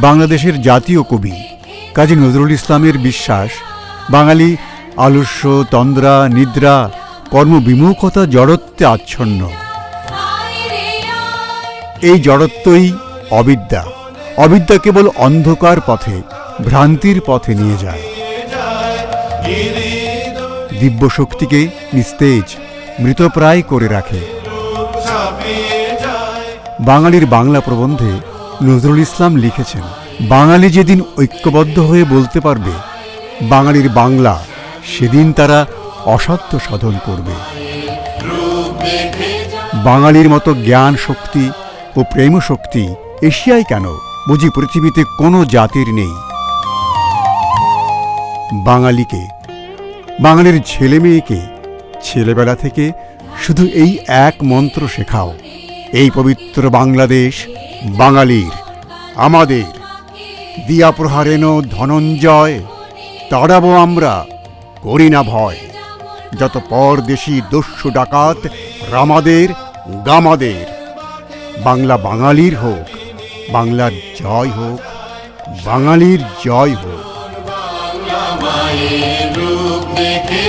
বাংলাদেশের জাতীয় কবি কাজী নজরুল ইসলামের বিশ্বাস, বাঙালি আলস্য, তন্দ্রা, নিদ্রা, কর্মবিমুখতা জড়ত্বে আচ্ছন্ন। এই জড়ত্বই অবিদ্যা। অবিদ্যা কেবল অন্ধকার পথে, ভ্রান্তির পথে নিয়ে যায়। দিব্য শক্তিকে নিস্তেজ, মৃতপ্রায় করে রাখে। বাঙালির বাংলা প্রবন্ধে নজরুল ইসলাম লিখেছেন, বাঙালি যেদিন ঐক্যবদ্ধ হয়ে বলতে পারবে, বাঙালির বাংলা সেদিন তারা অসত্য সাধন করবে। বাঙালির মতো জ্ঞান শক্তি ও প্রেম শক্তি এশিয়ায় কেন? বুঝি পৃথিবীতে কোনো জাতির নেই। বাঙালিকে, বাঙালির ছেলে মেয়েকে ছেলেবেলা থেকে শুধু এই এক মন্ত্র শেখাও, এই পবিত্র বাংলাদেশ বাঙালির, আমাদের। দিয়া প্রহারেন ধনঞ্জয়, তাড়াবো আমরা, করি না ভয়। যত পরদেশি দস্যু ডাকাত, রামাদের, গামাদের। বাংলা বাঙালির হোক, বাংলার জয় হোক, বাঙালির জয় হোক। দেখে